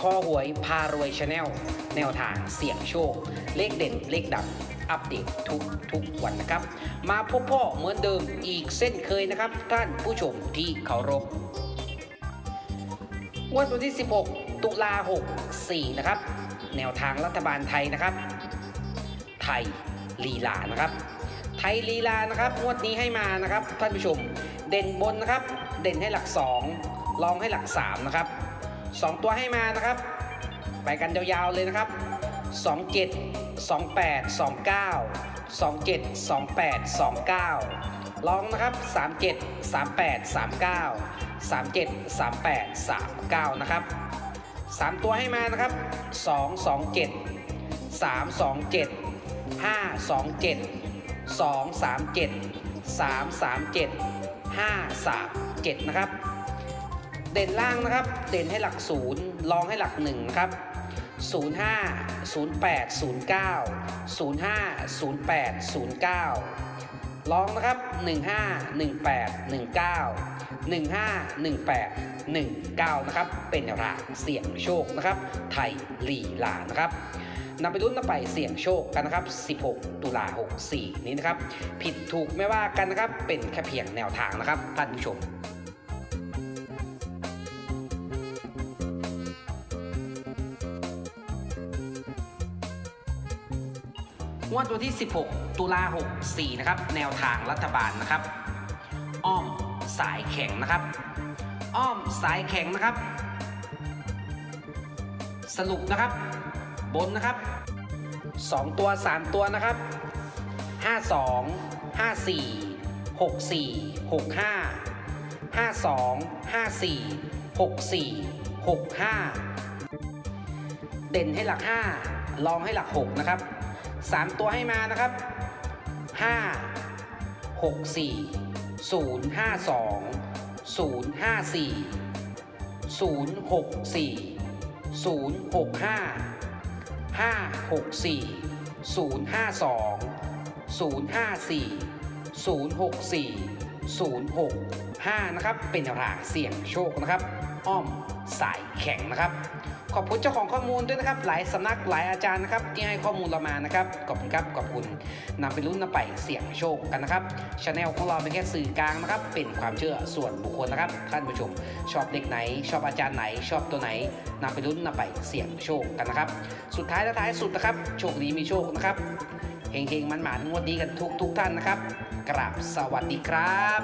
คอหวยพารวยชาแนลแนวทางเสี่ยงโชค เลขเด่นเลขดับอัปเดตทุกทุกวันนะครับ มาพบพ่อเหมือนเดิมอีกเส้นเคยนะครับ ท่านผู้ชมที่เคารพวันที่ 16 ตุลา64 นะครับ แนวทางรัฐบาลไทยนะครับ ไทยลีลานะครับ ไทยลีลานะครับงวดนี้ให้มานะครับ ท่านผู้ชม เด่นบนนะครับ เด่นให้หลัก2ลองให้หลัก 3 นะครับ 2 ตัวให้มานะครับ ไปกันยาวๆเลยนะครับ 27 28 29 27 28 29 ลองนะครับ 37 38 39 37 38 39 นะครับ 3 ตัวให้มานะครับ 2 2 7 3 2 7 5 2 7 2 3 7 3 3 7 5 3 7 นะครับ เด่นล่างนะครับ เด่นให้หลัก0ลองให้หลัก1นะครับ05 08 09 05 08 09 ลองนะครับ 15 18 19 15 18 19 นะครับ เป็นแนวทางเสี่ยงโชคนะครับ ไทยลีลานะครับนำไปรุ่นนำไปเสี่ยงโชคกันนะครับ 16 ตุลา64 นี้นะครับ ผิดถูกไม่ว่ากันนะครับ เป็นแค่เพียงแนวทางนะครับท่านผู้ชม งวดวันที่ 16 ตุลา64 นะครับ แนวทางรัฐบาลนะครับ อ้อมสายแข็งนะครับ อ้อมสายแข็งนะครับ สรุปนะครับ บนนะครับ 2 ตัว 3 ตัวนะครับ 52 54 64 65 52 54 64 65 เด่นให้หลัก 5 ลองให้หลัก 6 นะครับ 3 ตัวให้มานะครับ 5 6 4 0 5 2 0 5 4 0 6 4 0 6 5 5 6 4 0 5 2 0 5 4 0 6 4 0 6 5 นะครับ เป็นแนวทางเสี่ยงโชคนะครับ อ้อมสายแข็งนะครับ ขอบคุณเจ้าของข้อมูลด้วยนะครับ หลายสำนักหลายอาจารย์นะครับที่ให้ข้อมูลเรามานะครับ ขอบคุณครับ ขอบคุณนำไปรุ่นนำไปเสี่ยงโชคกันนะครับช anel ของเราเป็นแค่สื่อกลางนะครับ เป็นความเชื่อส่วนบุคคลนะครับ ท่านผู้ชม ชอบเด็กไหน ชอบอาจารย์ไหน ชอบตัวไหนนำไปรุ่นนำไปเสี่ยงโชคกันนะครับ สุดท้ายและท้ายสุดนะครับ โชคดีมีโชคนะครับเฮงๆมันหมานงวดดีกันทุกทุกๆท่านนะครับ กราบสวัสดีครับ